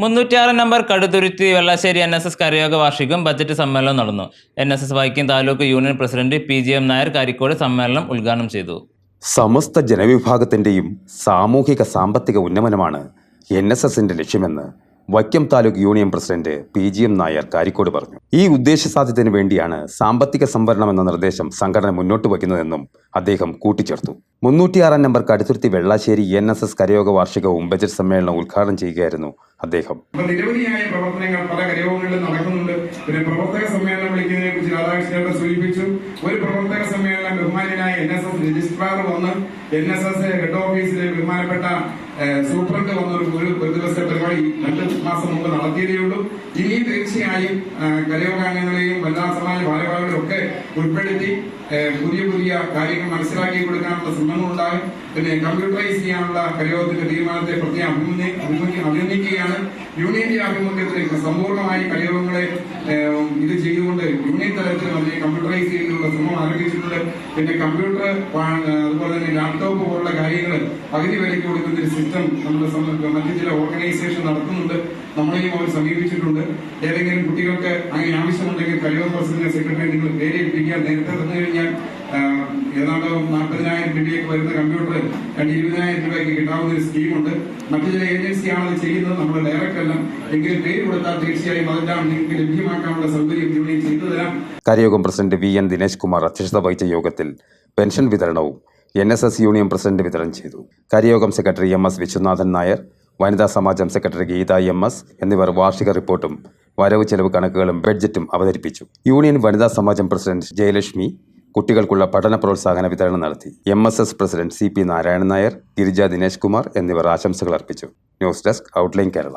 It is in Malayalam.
മുന്നൂറ്റിയാറ് number Kaduthuruthy Vellassery N S S കരയോഗ വാർഷികം ബജറ്റ് സമ്മേളനം നടന്നു. N S S Vaikom taluk union president P G M Nair Karikode സമ്മേളനം ഉദ്ഘാടനം ചെയ്തു. സമസ്ത ജനവിഭാഗത്തിന്റെയും സാമൂഹിക സാമ്പത്തിക ഉന്നമനമാണ് എൻ എസ് എസിന്റെ ലക്ഷ്യമെന്ന് Vaikom taluk union president P G M Nair Karikode പറഞ്ഞു. ഈ ഉദ്ദേശസാധ്യത്തിന് വേണ്ടിയാണ് സാമ്പത്തിക സംവരണം എന്ന നിർദ്ദേശം സംഘടന മുന്നോട്ട് വയ്ക്കുന്നതെന്നും അദ്ദേഹം കൂട്ടിച്ചേർത്തു. മുന്നൂറ്റിയാറാം number Kaduthuruthy Vellassery N S S കരയോഗ വാർഷികവും ബജറ്റ് സമ്മേളനം ഉദ്ഘാടനം ചെയ്യുകയായിരുന്നു അദ്ദേഹം. നിരവധിയായ പ്രവർത്തനങ്ങൾ പല കരയോഗങ്ങളിലും നടക്കുന്നുണ്ട്. പിന്നെ പ്രവർത്തക സമ്മേളനം വിളിക്കുന്നതിനെ കുറിച്ച് രാധാകൃഷ്ണനോട് സൂചിപ്പിച്ചു. ഒരു പ്രവർത്തക സമ്മേളനം ബഹുമാനായ എൻ എസ് എസ് രജിസ്ട്രാർ വന്ന് എൻ എസ് എസ് ഹെഡ് ഓഫീസിലെ ബഹുമാനപ്പെട്ട സൂപ്രണ്ട് വന്ന ഒരു ഒരു ദിവസത്തെ പരിപാടി രണ്ട് മാസം മുമ്പ് നടത്തിയതേ ഉള്ളൂ. ഇനി തീർച്ചയായും കലയോഗാംഗങ്ങളെയും വനിതാ സമാജ ഭാരവാഹികളെയും ഒക്കെ ഉൾപ്പെടുത്തി പുതിയ പുതിയ കാര്യങ്ങൾ മനസ്സിലാക്കി കൊടുക്കാനുള്ള ശ്രമങ്ങൾ ഉണ്ടാകും പിന്നെ കമ്പ്യൂട്ടറൈസ് ചെയ്യാനുള്ള കലയോഗത്തിന്റെ തീരുമാനത്തെ പ്രത്യേകം അഭിനന്ദിക്കുകയാണ്. യൂണിയന്റെ ആഭിമുഖ്യത്തിലേക്ക് സമ്പൂർണമായി കലയോഗങ്ങളെ ഇത് ചെയ്തുകൊണ്ട് യൂണിയൻ തലത്തിൽ അതിനെ കമ്പ്യൂട്ടറൈസ് ചെയ്യുന്നുള്ള ശ്രമം ആരംഭിച്ചിട്ടുണ്ട്. പിന്നെ കമ്പ്യൂട്ടർ അതുപോലെ തന്നെ ലാപ്ടോപ്പ് പോലുള്ള കാര്യങ്ങൾ പകുതി വിലയ്ക്ക് കൊടുക്കുന്ന ഒരു സിസ്റ്റം നമ്മുടെ മറ്റു ചില ഓർഗനൈസേഷൻ നടത്തുന്നുണ്ട്. നമ്മളെയും അവർ സമീപിച്ചിട്ടുണ്ട്. ഏതെങ്കിലും കുട്ടികൾക്ക് അങ്ങനെ ആവശ്യമുണ്ടെങ്കിൽ കലയോഗ പ്രസിഡന്റ് സെക്രട്ടറി നിങ്ങൾ പേരെ ഏൽപ്പിക്കാൻ നേരത്തെ തന്നു ഏതാണ്ട് നാൽപ്പതിനായിരം രൂപയൊക്കെ വരുന്ന കമ്പ്യൂട്ടർ രണ്ട് ഇരുപതിനായിരം രൂപയ്ക്ക് കിട്ടാവുന്ന ഒരു സ്കീമുണ്ട്. മറ്റു ചില ഏജൻസിയാണ് അത് ചെയ്യുന്നത്. നമ്മൾ ഡയറക്റ്റ് അല്ല എങ്കിലും പേര് കൊടുത്താൽ തീർച്ചയായും അതെല്ലാം നിങ്ങൾക്ക് ലഭ്യമാക്കാനുള്ള സൗകര്യം യൂണിയൻ ചെയ്തു തരാം. കാര്യയോഗം president V N Dinesh Kumar അധ്യക്ഷത വഹിച്ച യോഗത്തിൽ പെൻഷൻ വിതരണവും N S S union president വിതരണം ചെയ്തു. കാര്യയോഗം secretary M S Viswanathan Nair വനിതാ സമാജം സെക്രട്ടറി ഗീത എം എസ് എന്നിവർ വാർഷിക റിപ്പോർട്ടും വരവ് ചെലവ് കണക്കുകളും ബഡ്ജറ്റും അവതരിപ്പിച്ചു. യൂണിയൻ വനിതാ സമാജം പ്രസിഡന്റ് ജയലക്ഷ്മി കുട്ടികൾക്കുള്ള പഠന പ്രോത്സാഹന വിതരണം നടത്തി. M S S president C P Narayanan Nair Girija Dinesh Kumar എന്നിവർ ആശംസകൾ അർപ്പിച്ചു. News desk outline Kerala.